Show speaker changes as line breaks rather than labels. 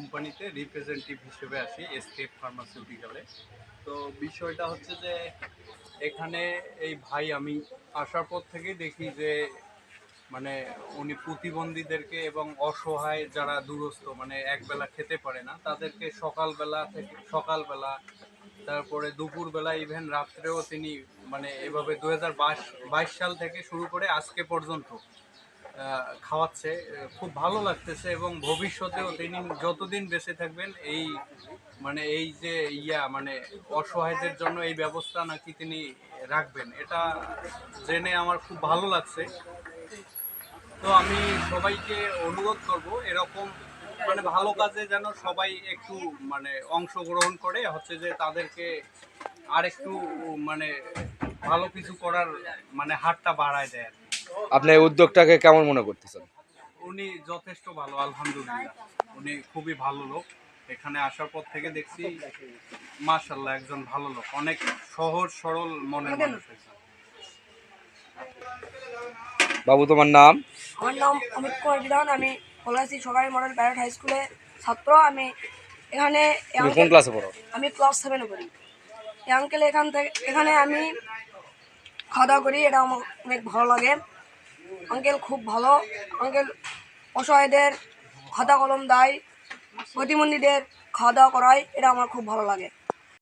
কোম্পানিতে রিপ্রেজেন্টেটিভ হিসেবে আসি এসকেপ ফার্মাসিউটিক্যালে তো বিষয়টা হচ্ছে যে, এখানে এই ভাই আমি আসার পর থেকেই দেখি যে মানে উনি প্রতিবন্ধীদেরকে এবং অসহায় যারা দূরস্থ মানে একবেলা খেতে পারে না, তাদেরকে সকালবেলা থেকে, সকালবেলা, তারপরে দুপুরবেলা ইভেন রাত্রেও তিনি মানে এভাবে দু হাজার বাইশ সাল থেকে শুরু করে আজকে পর্যন্ত খাওয়াচ্ছে খুব ভালো লাগতেছে এবং ভবিষ্যতেও তিনি যতদিন বেঁচে থাকবেন এই মানে এই যে ইয়া মানে অসহায়দের জন্য এই ব্যবস্থা নাকি তিনি রাখবেন, এটা জেনে আমার খুব ভালো লাগছে তো আমি সবাইকে অনুরোধ করব, এরকম মানে ভালো কাজে যেন সবাই একটু মানে অংশগ্রহণ করে, হচ্ছে যে তাদেরকে আর একটু মানে ভালো কিছু করার মানে হাতটা বাড়ায় দেয়।
আপনি এই উদ্যোগটাকে কেমন মনে করতেছেন?
উনি যথেষ্ট ভালো আলহামদুলিল্লাহ। উনি খুবই ভালো লোক। এখানে আসার পর থেকে দেখছি মাশাল্লাহ একজন ভালো লোক। অনেক সহজ সরল মনের মানুষ।
বাবু তোমার নাম?
আমার নাম অমিত কুমার বিধান। আমি পলাশি সরকারি মডেল প্রাইভেট হাই স্কুলে ছাত্র। আমি এখানে
কোন
আঙ্কেল-
ক্লাসে পড়ো?
আমি ক্লাস সেভেনে পড়ি। এই আঙ্কেল এখান থেকে এখানে আমি খাওয়া দাওয়া করি। এটা আমার অনেক ভালো লাগে। আঙ্কেল খুব ভালো। আঙ্কেল অসহায়দের খাতা কলম দেয়, প্রতিবন্ধীদের খাওয়া দাওয়া করায়, এটা আমার খুব ভালো লাগে।